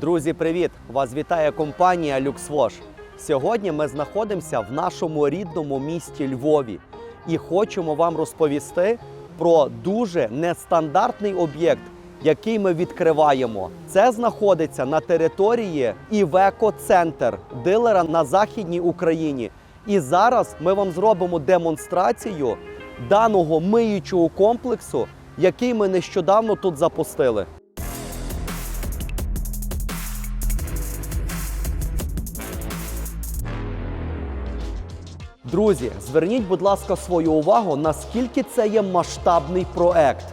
Друзі, привіт! Вас вітає компанія LuxWash. Сьогодні ми знаходимося в нашому рідному місті Львові і хочемо вам розповісти про дуже нестандартний об'єкт, який ми відкриваємо. Це знаходиться на території Івеко Центр, дилера на Західній Україні. І зараз ми вам зробимо демонстрацію даного миючого комплексу, який ми нещодавно тут запустили. Друзі, зверніть, будь ласка, свою увагу, наскільки це є масштабний проект.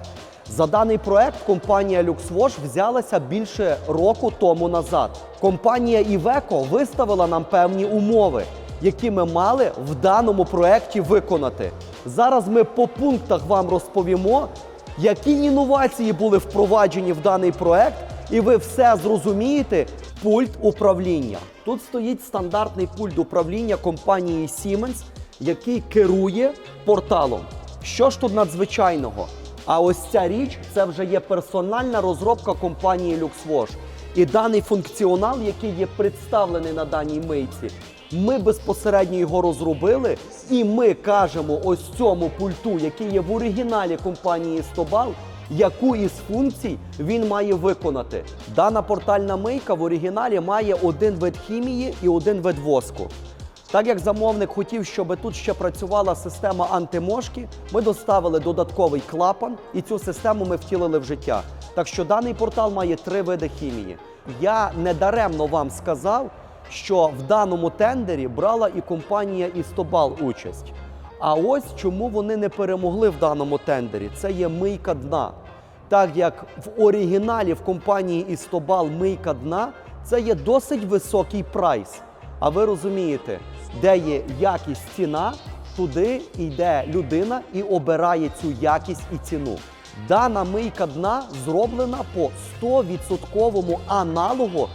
За даний проект компанія LuxWash взялася більше року тому назад. Компанія Iveco виставила нам певні умови, які ми мали в даному проекті виконати. Зараз ми по пунктах вам розповімо, які інновації були впроваджені в даний проект, і ви все зрозумієте. Пульт управління. Тут стоїть стандартний пульт управління компанії Siemens, який керує порталом. Що ж тут надзвичайного? А ось ця річ це вже є персональна розробка компанії LuxWash. І даний функціонал, який є представлений на даній мийці, ми безпосередньо його розробили, і ми кажемо ось цьому пульту, який є в оригіналі компанії Sтобал, яку із функцій він має виконати. Дана портальна мийка в оригіналі має один вид хімії і один вид воску. Так як замовник хотів, щоб тут ще працювала система антимошки, ми доставили додатковий клапан і цю систему ми втілили в життя. Так що даний портал має три види хімії. Я недаремно вам сказав, що в даному тендері брала і компанія Істобал участь. А ось чому вони не перемогли в даному тендері. Це є мийка дна. Так як в оригіналі в компанії Істобал мийка дна це є досить високий прайс. А ви розумієте, де є якість ціна, туди йде людина і обирає цю якість і ціну. Дана мийка дна зроблена по 100% аналогу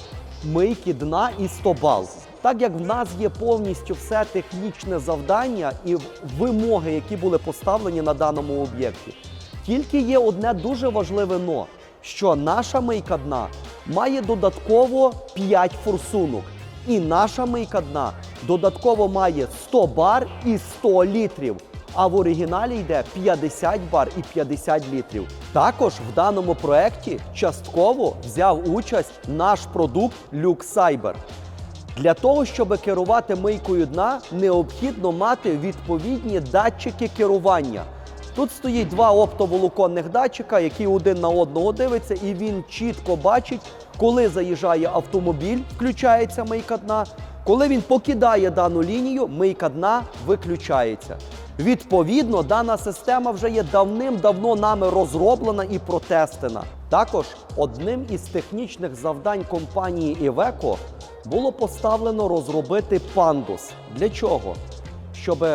мийки дна і 100 бал. Так як в нас є повністю все технічне завдання і вимоги, які були поставлені на даному об'єкті. Тільки є одне дуже важливе но, що наша мийка дна має додатково 5 форсунок. І наша мийка дна додатково має 100 бар і 100 літрів. А в оригіналі йде 50 бар і 50 літрів. Також в даному проєкті частково взяв участь наш продукт LuxCyber. Для того, щоб керувати мийкою дна, необхідно мати відповідні датчики керування. Тут стоїть два оптоволоконних датчика, які один на одного дивиться, і він чітко бачить, коли заїжджає автомобіль, включається мийка дна. Коли він покидає дану лінію, мийка дна виключається. Відповідно, дана система вже є давним-давно нами розроблена і протестена. Також одним із технічних завдань компанії Iveco було поставлено розробити пандус. Для чого? Щоб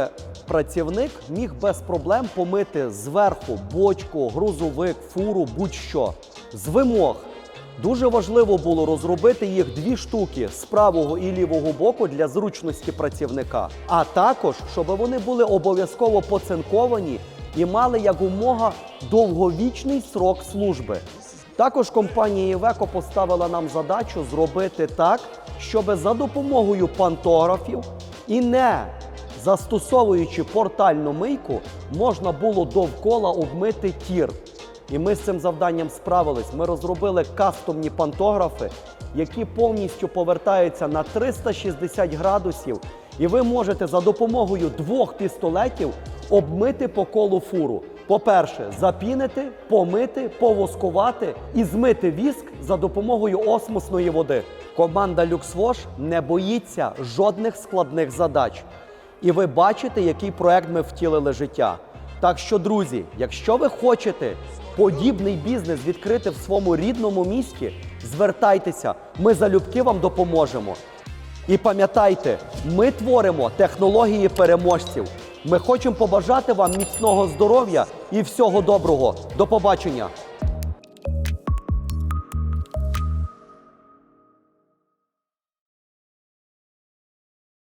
працівник міг без проблем помити зверху бочку, грузовик, фуру, будь-що. З вимог дуже важливо було розробити їх дві штуки з правого і лівого боку для зручності працівника, а також щоб вони були обов'язково поцинковані і мали якомога довговічний срок служби. Також компанія Iveco поставила нам задачу зробити так, щоб за допомогою пантографів і не застосовуючи портальну мийку, можна було довкола обмити тір. І ми з цим завданням справились. Ми розробили кастомні пантографи, які повністю повертаються на 360 градусів. І ви можете за допомогою двох пістолетів обмити по колу фуру. По-перше, запінити, помити, повоскувати і змити віск за допомогою осмосної води. Команда LuxWash не боїться жодних складних задач. І ви бачите, який проект ми втілили життя. Так що, друзі, якщо ви хочете подібний бізнес відкрити в своєму рідному місті, звертайтеся, ми залюбки вам допоможемо. І пам'ятайте, ми творимо технології переможців. Ми хочемо побажати вам міцного здоров'я і всього доброго. До побачення!